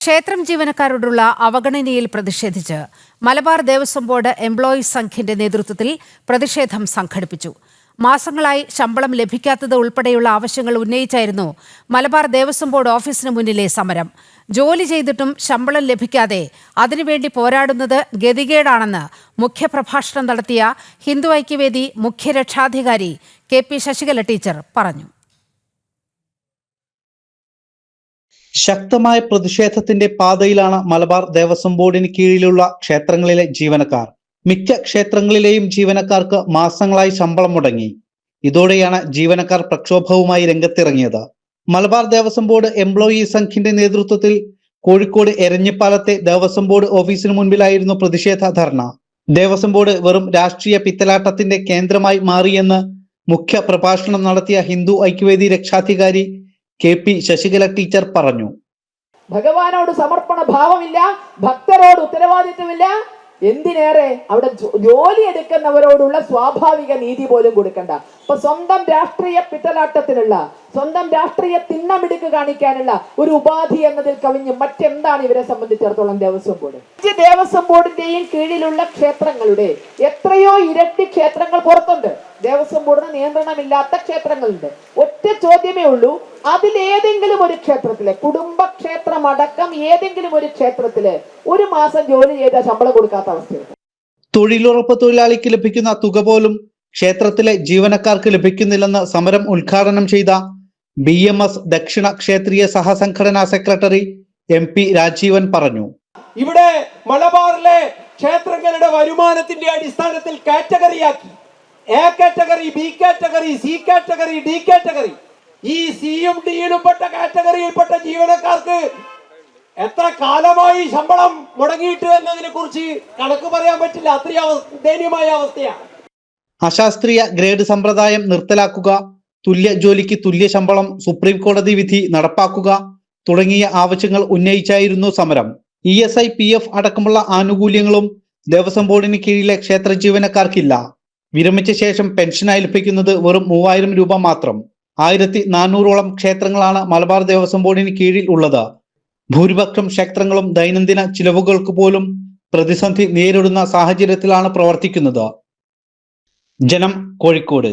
ക്ഷേത്രം ജീവനക്കാരോടുള്ള അവഗണനയിൽ പ്രതിഷേധിച്ച് മലബാർ ദേവസ്വം ബോർഡ് എംപ്ലോയീസ് സംഘിന്റെ നേതൃത്വത്തിൽ പ്രതിഷേധം സംഘടിപ്പിച്ചു. മാസങ്ങളായി ശമ്പളം ലഭിക്കാത്തത് ഉൾപ്പെടെയുള്ള ആവശ്യങ്ങൾ ഉന്നയിച്ചായിരുന്നു മലബാർ ദേവസ്വം ബോർഡ് ഓഫീസിന് മുന്നിലെ സമരം. ജോലി ചെയ്തിട്ടും ശമ്പളം ലഭിക്കാതെ അതിനുവേണ്ടി പോരാടുന്നത് ഗതികേടാണെന്ന് മുഖ്യപ്രഭാഷണം നടത്തിയ ഹിന്ദു ഐക്യവേദി മുഖ്യരക്ഷാധികാരി കെ പി ശശികല ടീച്ചർ പറഞ്ഞു. ശക്തമായ പ്രതിഷേധത്തിന്റെ പാതയിലാണ് മലബാർ ദേവസ്വം ബോർഡിന് കീഴിലുള്ള ക്ഷേത്രങ്ങളിലെ ജീവനക്കാർ. മിക്ക ക്ഷേത്രങ്ങളിലെയും ജീവനക്കാർക്ക് മാസങ്ങളായി ശമ്പളം മുടങ്ങി. ഇതോടെയാണ് ജീവനക്കാർ പ്രക്ഷോഭവുമായി രംഗത്തിറങ്ങിയത്. മലബാർ ദേവസ്വം ബോർഡ് എംപ്ലോയീസ് സംഘിന്റെ നേതൃത്വത്തിൽ കോഴിക്കോട് എരഞ്ഞിപ്പാലത്തെ ദേവസ്വം ബോർഡ് ഓഫീസിന് മുൻപിലായിരുന്നു പ്രതിഷേധ ധർണ. ദേവസ്വം ബോർഡ് വെറും രാഷ്ട്രീയ പിത്തലാട്ടത്തിന്റെ കേന്ദ്രമായി മാറിയെന്ന് മുഖ്യ പ്രഭാഷണം നടത്തിയ ഹിന്ദു ഐക്യവേദി രക്ഷാധികാരി കെ പി ശശികല ടീച്ചർ പറഞ്ഞു. ഭഗവാനോട് സമർപ്പണ ഭാവമില്ല ഭക്തരോട് ഉത്തരവാദിത്വമില്ല. എന്തിനേറെ അവിടെ ജോലി എടുക്കുന്നവരോടുള്ള സ്വാഭാവിക നീതി പോലും കൊടുക്കണ്ട. അപ്പൊ സ്വന്തം രാഷ്ട്രീയ പിത്തലാട്ടത്തിനുള്ള സ്വന്തം രാഷ്ട്രീയ തിന്നമിടുക്ക് കാണിക്കാനുള്ള ഒരു ഉപാധി എന്നതിൽ കവിഞ്ഞ് മറ്റെന്താണ് ഇവരെ സംബന്ധിച്ചിടത്തോളം ദേവസ്വം ബോർഡ്? അഞ്ച് ദേവസ്വം ബോർഡിന്റെയും കീഴിലുള്ള ക്ഷേത്രങ്ങളുടെ എത്രയോ ഇരട്ടി ക്ഷേത്രങ്ങൾ പുറത്തുണ്ട്. ദേവസ്വം ബോർഡിന് നിയന്ത്രണമില്ലാത്ത ക്ഷേത്രങ്ങളുണ്ട്. ഒറ്റ ചോദ്യമേ ഉള്ളൂ അതിലേതെങ്കിലും ഒരു ക്ഷേത്രത്തിൽ കുടുംബക്ഷേത്രം അടക്കം ഏതെങ്കിലും ഒരു ക്ഷേത്രത്തിൽ ഒരു മാസം ജോലി ചെയ്ത ശമ്പളം കൊടുക്കാത്ത അവസ്ഥയുണ്ട് തൊഴിലുറപ്പ് തൊഴിലാളിക്ക് ലഭിക്കുന്ന തുക പോലും ക്ഷേത്രത്തിലെ ജീവനക്കാർക്ക് ലഭിക്കുന്നില്ലെന്ന് സമരം ഉദ്ഘാടനം ചെയ്ത ബി എം എസ് ദക്ഷിണ ക്ഷേത്രീയ സഹസംഘടനാ സെക്രട്ടറി എം പി രാജീവൻ പറഞ്ഞു. ഇവിടെ മലബാറിലെ ക്ഷേത്രങ്ങളുടെ വരുമാനത്തിന്റെ അടിസ്ഥാനത്തിൽ കാറ്റഗറിയാക്കി. A category B category C category D category. ഈ സിയും ഡിയിലും പെട്ട കാറ്റഗറിയിൽപ്പെട്ട ജീവനക്കാർക്ക് എത്ര കാലമായി ശമ്പളം മുടങ്ങിയിട്ട് എന്നതിനെ കുറിച്ച് കണക്ക് പറയാൻ പറ്റില്ല. അത്രയും ദയനീയമായ അവസ്ഥയാണ് അശാസ്ത്രീയ ഗ്രേഡ് സമ്പ്രദായം നിർത്തലാക്കുക തുല്യ ജോലിക്ക് തുല്യ ശമ്പളം സുപ്രീം കോടതി വിധി നടപ്പാക്കുക തുടങ്ങിയ ആവശ്യങ്ങൾ ഉന്നയിച്ചായിരുന്നു സമരം. E S I P F അടക്കമുള്ള ആനുകൂല്യങ്ങളും ദേവസ്വം ബോർഡിന് കീഴിലെ ക്ഷേത്ര ജീവനക്കാർക്കില്ല. വിരമിച്ച ശേഷം പെൻഷനായി ലഭിക്കുന്നത് വെറും മൂവായിരം രൂപ മാത്രം. ആയിരത്തി നാനൂറോളം ക്ഷേത്രങ്ങളാണ് മലബാർ ദേവസ്വം ബോർഡിന് കീഴിൽ ഉള്ളത്. ഭൂരിപക്ഷം ക്ഷേത്രങ്ങളും ദൈനംദിന ചിലവുകൾക്ക് പോലും പ്രതിസന്ധി നേരിടുന്ന സാഹചര്യത്തിലാണ് പ്രവർത്തിക്കുന്നത്. ജനം കോഴിക്കോട്.